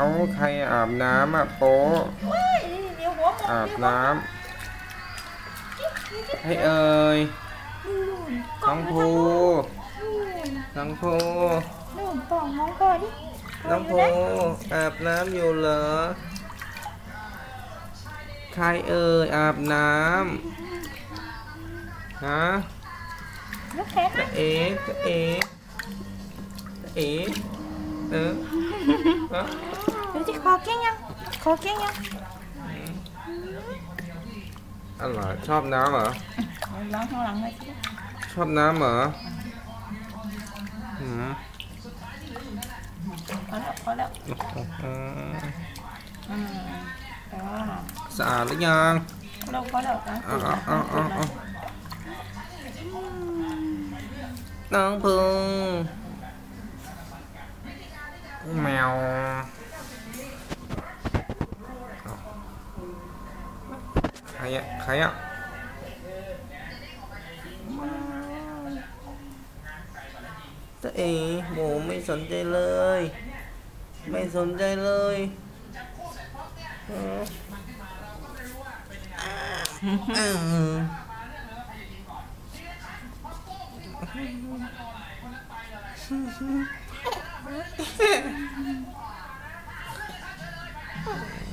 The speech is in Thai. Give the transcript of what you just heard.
เอาใครอาบน้ำอะโป๊ะอาบน้ำให้เอ่ยน้องภูทางน้นน้องภูนู่นปองมองก่อนดิน้องภูอาบน้ำอยู่เหรอใครเอ่ยอาบน้ำฮะกะเอ๋จะเอ๋จะเอ๋เออฮะเออ เกี้ยงยังอะไรชอบน้ำเหรอเอาล้างข้างหลัง แล้วพอแล้วอืมอืมแต่ว่าสะอาดหรือยังเราพอแล้วนะเอาเอาเอาเอาเอาน้องพึงแมวเอาใครอะใครอะตัวเองหมูไม่สนใจเลย ไม่สนใจเลยเออ Yeah.